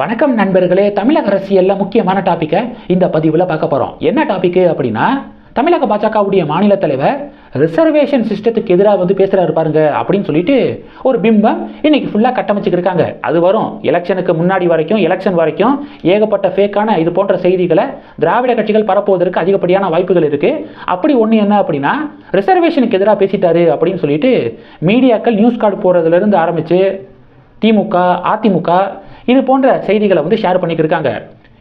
வணக்கம் நண்பர்களே தமிழக அரசியலில் முக்கியமான டாப்பிக்கை இந்த பதிவில் பார்க்க போகிறோம் என்ன டாப்பிக்கு அப்படின்னா தமிழக பாஜகவுடைய மாநில தலைவர் ரிசர்வேஷன் சிஸ்டத்துக்கு எதிராக வந்து பேசுகிறாரு பாருங்க அப்படின்னு சொல்லிட்டு ஒரு பிம்பம் இன்னைக்கு ஃபுல்லாக கட்டமைச்சுக்கிருக்காங்க அது வரும் எலெக்ஷனுக்கு முன்னாடி வரைக்கும் எலெக்ஷன் வரைக்கும் ஏகப்பட்ட ஃபேக்கான இது போன்ற செய்திகளை திராவிட கட்சிகள் பரப்புவதற்கு அதிகப்படியான வாய்ப்புகள் இருக்குது அப்படி ஒன்று என்ன அப்படின்னா ரிசர்வேஷனுக்கு எதிராக பேசிட்டாரு அப்படின்னு சொல்லிட்டு மீடியாக்கள் நியூஸ் கார்டு போடுறதுலேருந்து ஆரம்பித்து திமுக அதிமுக இது போன்ற செய்திகளை வந்து ஷேர் பண்ணிக்கிருக்காங்க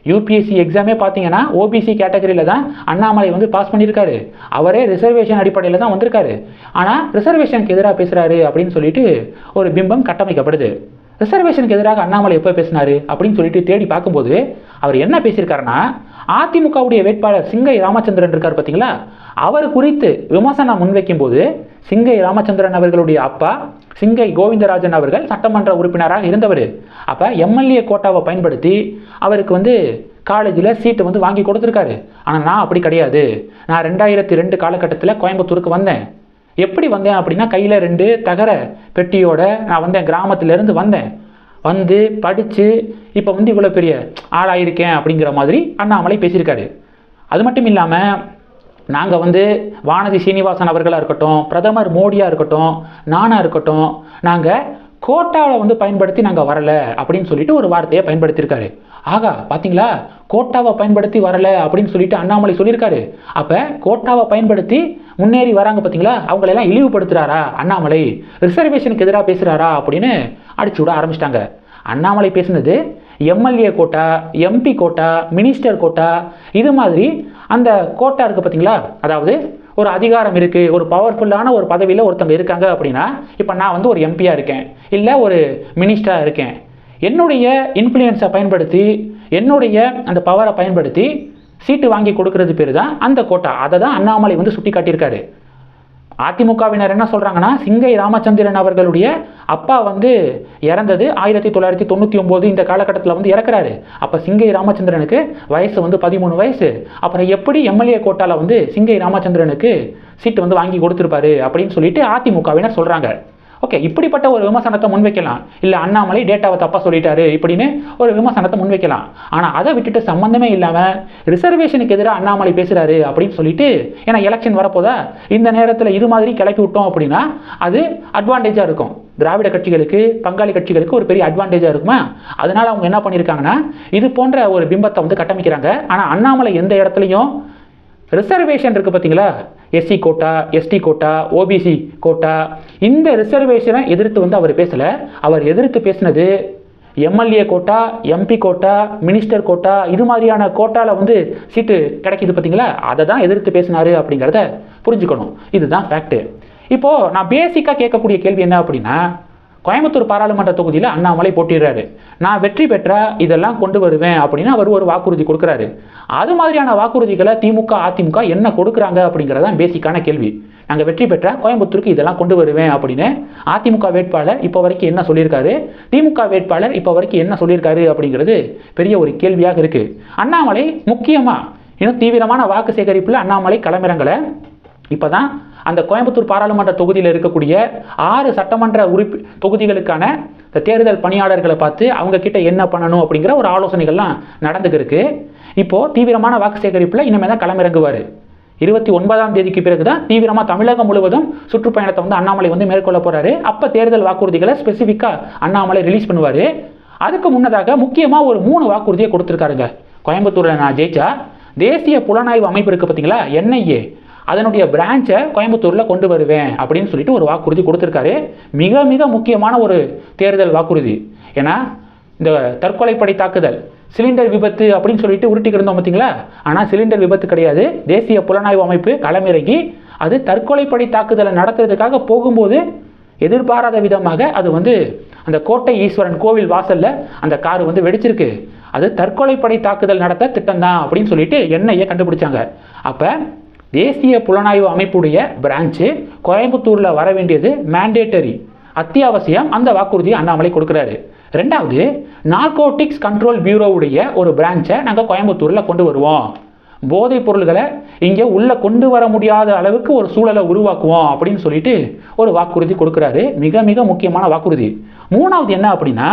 யூபிஎஸ்சி எக்ஸாமே பார்த்தீங்கன்னா ஓபிசி கேட்டகரியில் தான் அண்ணாமலை வந்து பாஸ் பண்ணியிருக்காரு. அவரே ரிசர்வேஷன் அடிப்படையில் தான் வந்திருக்காரு. ஆனால் ரிசர்வேஷனுக்கு எதிராக பேசுகிறாரு அப்படின்னு சொல்லிட்டு ஒரு பிம்பம் கட்டமைக்கப்படுது. ரிசர்வேஷனுக்கு எதிராக அண்ணாமலை எப்போ பேசினாரு அப்படின்னு சொல்லிட்டு தேடி பார்க்கும்போது அவர் என்ன பேசியிருக்காருன்னா அதிமுகவுடைய வேட்பாளர் சிங்கை ராமச்சந்திரன் இருக்கார் பார்த்தீங்களா? அவர் குறித்து விமர்சனம் முன்வைக்கும் போது சிங்கை ராமச்சந்திரன் அவர்களுடைய அப்பா சிங்கை கோவிந்தராஜன் அவர்கள் சட்டமன்ற உறுப்பினராக இருந்தவர். அப்போ எம்எல்ஏ கோட்டாவை பயன்படுத்தி அவருக்கு வந்து காலேஜில் சீட்டு வந்து வாங்கி கொடுத்துருக்காரு. ஆனால் நான் அப்படி கிடையாது. நான் ரெண்டாயிரத்தி ரெண்டு காலகட்டத்தில் கோயம்புத்தூருக்கு வந்தேன். எப்படி வந்தேன் அப்படின்னா கையில் ரெண்டு தகர பெட்டியோட நான் வந்தேன் கிராமத்திலேருந்து வந்தேன். வந்து படித்து இப்போ வந்து இவ்வளோ பெரிய ஆளாயிருக்கேன் அப்படிங்கிற மாதிரி அண்ணாமலை பேசியிருக்காரு. அது மட்டும் இல்லாமல் நாங்கள் வந்து வானதி சீனிவாசன் அவர்களாக இருக்கட்டும் பிரதமர் மோடியாக இருக்கட்டும் நானாக இருக்கட்டும் நாங்கள் கோட்டாவை வந்து பயன்படுத்தி நாங்கள் வரலை அப்படின்னு சொல்லிட்டு ஒரு வார்த்தையை பயன்படுத்தியிருக்காரு. ஆகா பார்த்தீங்களா கோட்டாவை பயன்படுத்தி வரலை அப்படின்னு சொல்லிட்டு அண்ணாமலை சொல்லியிருக்காரு. அப்போ கோட்டாவை பயன்படுத்தி முன்னேறி வராங்க பார்த்தீங்களா அவங்களெல்லாம் இழிவுபடுத்துகிறாரா அண்ணாமலை? ரிசர்வேஷனுக்கு எதிராக பேசுகிறாரா அப்படின்னு அடிச்சு விட ஆரம்பிச்சிட்டாங்க. அண்ணாமலை பேசுனது MLA quota MP quota minister quota இது மாதிரி அந்த கோட்டா இருக்குது பார்த்தீங்களா அதாவது ஒரு அதிகாரம் இருக்குது ஒரு பவர்ஃபுல்லான ஒரு பதவியில் ஒருத்தவங்க இருக்காங்க அப்படின்னா இப்போ நான் வந்து ஒரு எம்பியாக இருக்கேன் இல்லை ஒரு மினிஸ்டராக இருக்கேன். என்னுடைய இன்ஃப்ளூயன்ஸை பயன்படுத்தி என்னுடைய அந்த பவரை பயன்படுத்தி சீட்டு வாங்கி கொடுக்கறது பேர் தான் அந்த கோட்டா. அதை தான் அண்ணாமலை வந்து சுட்டி காட்டியிருக்காரு அதிமுகவினர் என்ன சொல்கிறாங்கன்னா சிங்கை ராமச்சந்திரன் அவர்களுடைய அப்பா வந்து இறந்தது ஆயிரத்தி தொள்ளாயிரத்தி தொண்ணூற்றி ஒம்பது இந்த காலகட்டத்தில் வந்து இறக்குறாரு. அப்போ சிங்கை ராமச்சந்திரனுக்கு வயசு வந்து பதிமூணு வயசு. அப்புறம் எப்படி எம்எல்ஏ கோட்டாவில் வந்து சிங்கை ராமச்சந்திரனுக்கு சீட்டு வந்து வாங்கி கொடுத்துருப்பாரு அப்படின்னு சொல்லிட்டு அதிமுகவினர் சொல்கிறாங்க ஓகே இப்படிப்பட்ட ஒரு விமர்சனத்தை முன்வைக்கலாம். இல்லை அண்ணாமலை டேட்டாவை தப்பாக சொல்லிட்டாரு இப்படின்னு ஒரு விமர்சனத்தை முன்வைக்கலாம். ஆனால் அதை விட்டுட்டு சம்மந்தமே இல்லாமல் ரிசர்வேஷனுக்கு எதிராக அண்ணாமலை பேசுகிறாரு அப்படின்னு சொல்லிட்டு ஏன்னா எலெக்ஷன் வரப்போதா? இந்த நேரத்தில் இது மாதிரி கிளப்பி விட்டோம் அப்படின்னா அது அட்வான்டேஜாக இருக்கும். திராவிட கட்சிகளுக்கு பங்காளி கட்சிகளுக்கு ஒரு பெரிய அட்வான்டேஜாக இருக்குமா? அதனால அவங்க என்ன பண்ணியிருக்காங்கன்னா இது போன்ற ஒரு பிம்பத்தை வந்து கட்டமைக்கிறாங்க. ஆனால் அண்ணாமலை எந்த இடத்துலையும் ரிசர்வேஷன் இருக்குது பார்த்தீங்களா? SC quota ST quota OBC quota. இந்த ரிசர்வேஷனை எதிர்த்து வந்து அவர் பேசலை. அவர் எதிர்த்து பேசினது MLA quota MP quota minister quota இது மாதிரியான கோட்டாவில் வந்து சீட்டு கிடைக்கிது பார்த்தீங்களா? அதை தான் எதிர்த்து பேசினாரு அப்படிங்கிறத புரிஞ்சுக்கணும். இதுதான் ஃபேக்ட்டு இப்போது நான் பேசிக்காக கேட்கக்கூடிய கேள்வி என்ன அப்படின்னா கோயம்புத்தூர் பாராளுமன்ற தொகுதியில் அண்ணாமலை போட்டிடுறாரு நான் வெற்றி பெற்றா இதெல்லாம் கொண்டு வருவேன் அப்படின்னு அவர் ஒரு வாக்குறுதி கொடுக்குறாரு. அது மாதிரியான வாக்குறுதிகளை திமுக அதிமுக என்ன கொடுக்குறாங்க அப்படிங்கிறதான் பேசிக்கான கேள்வி. நாங்கள் வெற்றி பெற்ற கோயம்புத்தூருக்கு இதெல்லாம் கொண்டு வருவேன் அப்படின்னு அதிமுக வேட்பாளர் இப்போ வரைக்கும் என்ன சொல்லியிருக்காரு? திமுக வேட்பாளர் இப்போ வரைக்கும் என்ன சொல்லியிருக்காரு அப்படிங்கிறது பெரிய ஒரு கேள்வியாக இருக்குது அண்ணாமலை முக்கியமாக இன்னும் தீவிரமான வாக்கு சேகரிப்பில் அண்ணாமலை களமிறங்கலை. இப்போ தான் அந்த கோயம்புத்தூர் பாராளுமன்ற தொகுதியில் இருக்கக்கூடிய ஆறு சட்டமன்ற உறுப்பி தொகுதிகளுக்கான இந்த தேர்தல் பணியாளர்களை பார்த்து அவங்க கிட்ட என்ன பண்ணணும் அப்படிங்கிற ஒரு ஆலோசனைகள்லாம் நடந்துகிருக்கு இப்போது தீவிரமான வாக்கு சேகரிப்பில் இனிமேல் தான் களமிறங்குவார். இருபத்தி ஒன்பதாம் தேதிக்கு பிறகு தான் தீவிரமாக தமிழகம் முழுவதும் சுற்றுப்பயணத்தை வந்து அண்ணாமலை வந்து மேற்கொள்ள போகிறாரு அப்போ தேர்தல் வாக்குறுதிகளை ஸ்பெசிஃபிக்காக அண்ணாமலை ரிலீஸ் பண்ணுவார். அதுக்கு முன்னதாக முக்கியமாக ஒரு மூணு வாக்குறுதியை கொடுத்துருக்காருங்க. கோயம்புத்தூரில் நான் ஜெயிச்சா. தேசிய புலனாய்வு அமைப்பு இருக்குது பார்த்தீங்களா என்ஐஏ அதனுடைய பிரான்ச்சை கோயம்புத்தூரில் கொண்டு வருவேன் அப்படின்னு சொல்லிட்டு ஒரு வாக்குறுதி கொடுத்துருக்காரு. மிக மிக முக்கியமான ஒரு தேர்தல் வாக்குறுதி. ஏன்னா இந்த தற்கொலைப்படை தாக்குதல் சிலிண்டர் விபத்து அப்படின்னு சொல்லிட்டு உருட்டிக்கிட்டு இருந்தோம் பார்த்தீங்களா ஆனால் சிலிண்டர் விபத்து கிடையாது. தேசிய புலனாய்வு அமைப்பு களமிறங்கி அது தற்கொலைப்படை தாக்குதலை நடத்துறதுக்காக போகும்போது எதிர்பாராத விதமாக அது வந்து அந்த கோட்டை ஈஸ்வரன் கோவில் வாசலில் அந்த கார் வந்து வெடிச்சிருக்கு. அது தற்கொலைப்படை தாக்குதல் நடத்த திட்டம் தான் அப்படின்னு சொல்லிட்டு எண்ணெயை கண்டுபிடிச்சாங்க. அப்போ தேசிய புலனாய்வு அமைப்புடைய பிரான்ச்சு கோயம்புத்தூரில் வர வேண்டியது மேண்டேட்டரி அத்தியாவசியம் அந்த வாக்குறுதியை அண்ணாமலை கொடுக்குறாரு. ரெண்டாவது நார்கோட்டிக்ஸ் கண்ட்ரோல் பியூரோவுடைய ஒரு பிரான்ச்சை நாங்கள் கோயம்புத்தூரில் கொண்டு வருவோம். போதைப் பொருள்களை இங்கே உள்ளே கொண்டு வர முடியாத அளவுக்கு ஒரு சூழலை உருவாக்குவோம் அப்படின்னு சொல்லிட்டு ஒரு வாக்குறுதி கொடுக்குறாரு. மிக மிக முக்கியமான வாக்குறுதி. மூணாவது என்ன அப்படின்னா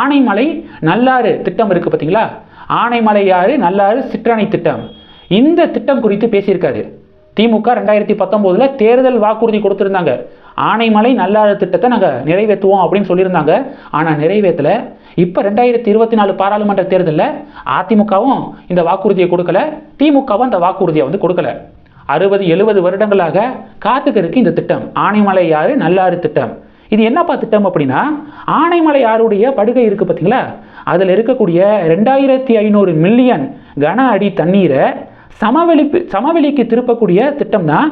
ஆனைமலை நல்லாறு திட்டம் இருக்குது பார்த்தீங்களா ஆனைமலையாறு நல்லாறு சிற்றணை திட்டம். இந்த திட்டம் குறித்து பேசியிருக்காரு. திமுக ரெண்டாயிரத்தி பத்தொம்போதில் தேர்தல் வாக்குறுதி கொடுத்துருந்தாங்க. ஆனைமலை நல்லாறு திட்டத்தை நாங்கள் நிறைவேற்றுவோம் அப்படின்னு சொல்லியிருந்தாங்க. ஆனால் நிறைவேற்றலை. இப்போ ரெண்டாயிரத்தி இருபத்தி நாலு பாராளுமன்ற தேர்தலில் அதிமுகவும் இந்த வாக்குறுதியை கொடுக்கல. திமுகவும் அந்த வாக்குறுதியை வந்து கொடுக்கல. அறுபது எழுபது வருடங்களாக காத்துக்கு இருக்கு இந்த திட்டம். ஆனைமலை ஆறு நல்லாறு திட்டம். இது என்னப்பா திட்டம் அப்படின்னா ஆனைமலை ஆறுடைய படுகை இருக்கு பார்த்தீங்களா அதில் இருக்கக்கூடிய ரெண்டாயிரத்தி ஐநூறு மில்லியன் கன அடி தண்ணீரை சமவெளி சமவெளிக்கு திருப்பக்கூடிய திட்டம் தான்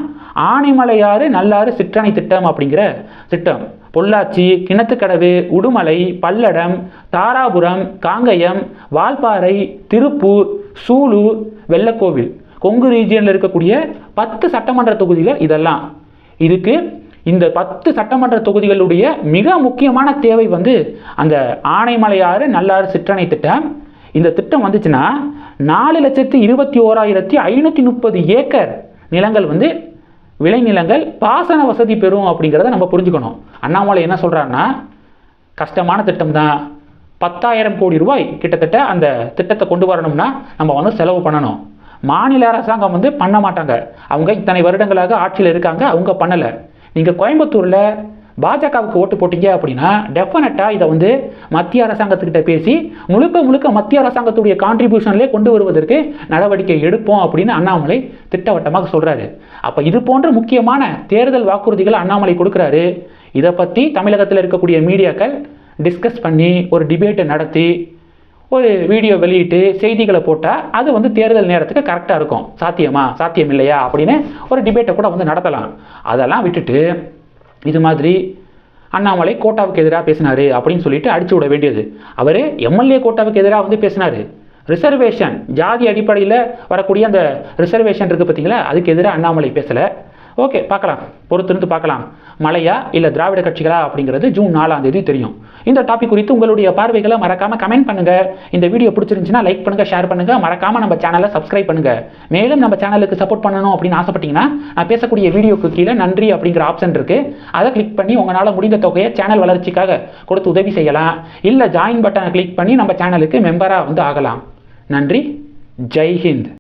ஆனைமலையாறு நல்லாறு சிற்றணை திட்டம் அப்படிங்கிற திட்டம். பொள்ளாச்சி கிணத்துக்கடவு உடுமலை பல்லடம் தாராபுரம் காங்கயம் வால்பாறை திருப்பூர் சூலூர் வெள்ளக்கோவில். கொங்கு ரீஜியனில் இருக்கக்கூடிய பத்து சட்டமன்ற தொகுதிகள் இதெல்லாம். இதுக்கு இந்த பத்து சட்டமன்ற தொகுதிகளுடைய மிக முக்கியமான தேவை வந்து அந்த ஆனைமலையாறு நல்லாறு சிற்றணை திட்டம். இந்த திட்டம் வந்துச்சுன்னா நாலு லட்சத்தி இருபத்தி ஓராயிரத்தி ஐநூற்றி முப்பது ஏக்கர் நிலங்கள் வந்து விளைநிலங்கள் பாசன வசதி பெறும் அப்படிங்கிறத நம்ம புரிஞ்சுக்கணும். அண்ணாமலை என்ன சொல்கிறாருன்னா கஷ்டமான திட்டம் தான் பத்தாயிரம் கோடி ரூபாய் கிட்டத்தட்ட அந்த திட்டத்தை கொண்டு வரணும்னா நம்ம வந்து செலவு பண்ணணும். மாநில அரசாங்கம் வந்து பண்ண மாட்டாங்க. அவங்க இத்தனை வருடங்களாக ஆட்சியில் இருக்காங்க அவங்க பண்ணலை. நீங்கள் கோயம்புத்தூரில் பாஜகவுக்கு ஓட்டு போட்டீங்க அப்படின்னா டெஃபினட்டாக இதை வந்து மத்திய அரசாங்கத்துக்கிட்ட பேசி முழுக்க முழுக்க மத்திய அரசாங்கத்துடைய கான்ட்ரிபியூஷன்லேயே கொண்டு வருவதற்கு நடவடிக்கை எடுப்போம் அப்படின்னு அண்ணாமலை திட்டவட்டமாக சொல்கிறாரு அப்போ இது போன்ற முக்கியமான தேர்தல் வாக்குறுதிகளை அண்ணாமலை கொடுக்குறாரு. இதை பற்றி தமிழகத்தில் இருக்கக்கூடிய மீடியாக்கள் டிஸ்கஸ் பண்ணி ஒரு டிபேட்டை நடத்தி ஒரு வீடியோ வெளியிட்டு செய்திகளை போட்டால் அது வந்து தேர்தல் நேரத்துக்கு கரெக்டாக இருக்கும். சாத்தியமா? சாத்தியம் இல்லையா? அப்படின்னு ஒரு டிபேட்டை கூட வந்து நடத்தலாம். அதெல்லாம் விட்டுட்டு இது மாதிரி அண்ணாமலை கோட்டாவுக்கு எதிராக பேசினார் அப்படின்னு சொல்லிட்டு அடிச்சு விட வேண்டியது. அவர் எம்எல்ஏ கோட்டாவுக்கு எதிராக வந்து பேசினார். ரிசர்வேஷன் ஜாதி அடிப்படையில் வரக்கூடிய அந்த ரிசர்வேஷன் இருக்குது பார்த்தீங்களா? அதுக்கு எதிராக அண்ணாமலை பேசலை. ஓகே பார்க்கலாம். பொறுத்திருந்து பார்க்கலாம். மலையா இல்லை திராவிட கட்சிகளா அப்படிங்கிறது ஜூன் நாலாம் தேதி தெரியும். இந்த டாபிக் குறித்து உங்களுடைய பார்வைகளை மறக்காமல் கமெண்ட் பண்ணுங்கள் இந்த வீடியோ பிடிச்சிருந்துச்சுன்னா லைக் பண்ணுங்கள் ஷேர் பண்ணுங்கள் மறக்காமல் நம்ம சேனலை சப்ஸ்கிரைப் பண்ணுங்கள் மேலும் நம்ம சேனலுக்கு சப்போர்ட் பண்ணணும் அப்படின்னு ஆசைப்பட்டீங்கன்னா நான் பேசக்கூடிய வீடியோக்கு கீழே நன்றி அப்படிங்கிற ஆப்ஷன் இருக்குது அதை கிளிக் பண்ணி உங்களால் முடிந்த தொகையை சேனல் வளர்ச்சிக்காக கொடுத்து உதவி செய்யலாம். இல்லை ஜாயின் பட்டனை கிளிக் பண்ணி நம்ம சேனலுக்கு மெம்பராக வந்து ஆகலாம். நன்றி. ஜெய்ஹிந்த்